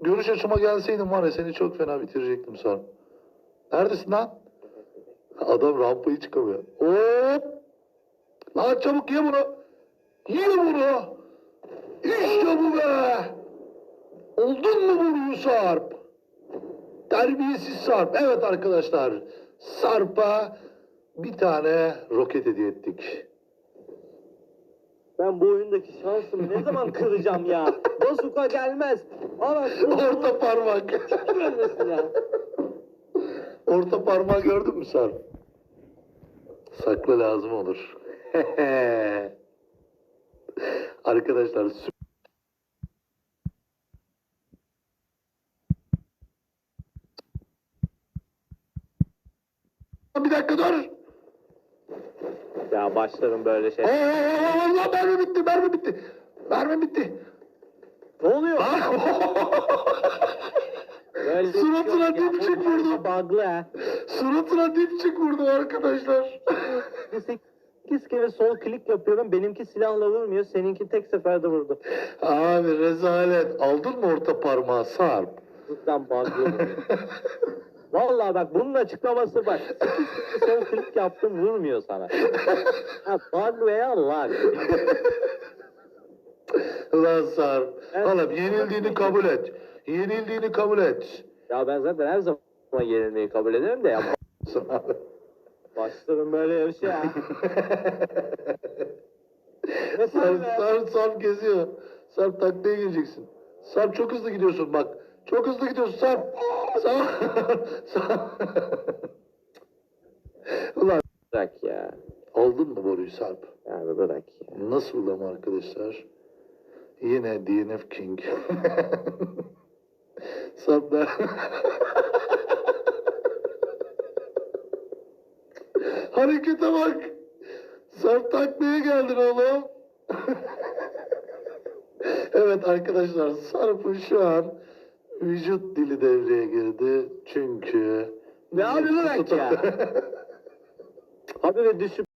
görüş açıma gelseydin var ya seni çok fena bitirecektim Sarp. Neredesin lan? Adam rampayı çıkamıyor. Hop! Lan çabuk ye bunu. Ye bunu. İşte bu be. Oldun mu bunu Sarp? Terbiyesiz Sarp. Evet arkadaşlar. Sarp'a bir tane roket hediye ettik. Ben bu oyundaki şansımı ne zaman kıracağım ya? Bazuka gelmez. Ama Orta parmak. görmesin ya. Orta parmağı gördün mü Sarp? Sakla lazım olur. Arkadaşlar sü- Bir dakika dur. Ya başlarım böyle şey. Allah mermi bitti, mermi bitti. Mermi bitti. Ne oluyor? Ah! Böyle Suratına dipçik vurdum. Bug'lı ha. Suratına dipçik vurdu arkadaşlar. Sekiz kere sol klik yapıyorum. Benimki silahla vurmuyor. Seninki tek seferde vurdu. Abi rezalet. Aldın mı orta parmağı Sarp? Cidden bug'lı. Vallahi bak bunun açıklaması bak. Sol klik yaptım vurmuyor sana. Ha, bug veya lag. Lan Sarp. Evet. Oğlum yenildiğini kabul et. Yenildiğini kabul et. Ya ben zaten her zaman yenilmeyi kabul ederim de ya. Başlarım böyle yarışa. Ne Sarp, sen be? Sarp, Sarp geziyor. Sarp taklaya gireceksin. Sarp çok hızlı gidiyorsun bak. Çok hızlı gidiyorsun Sarp. Sarp. Sarp. Ulan Bırak ya. aldın mı boruyu Sarp? Yani bırak ya. Nasıl ama arkadaşlar? Yine DNF King. Sarp da... Harekete bak. Sarp taklaya geldin oğlum. evet arkadaşlar Sarp'ın şu an vücut dili devreye girdi. Çünkü... Ne abi bırak ya. Abi ve düşüp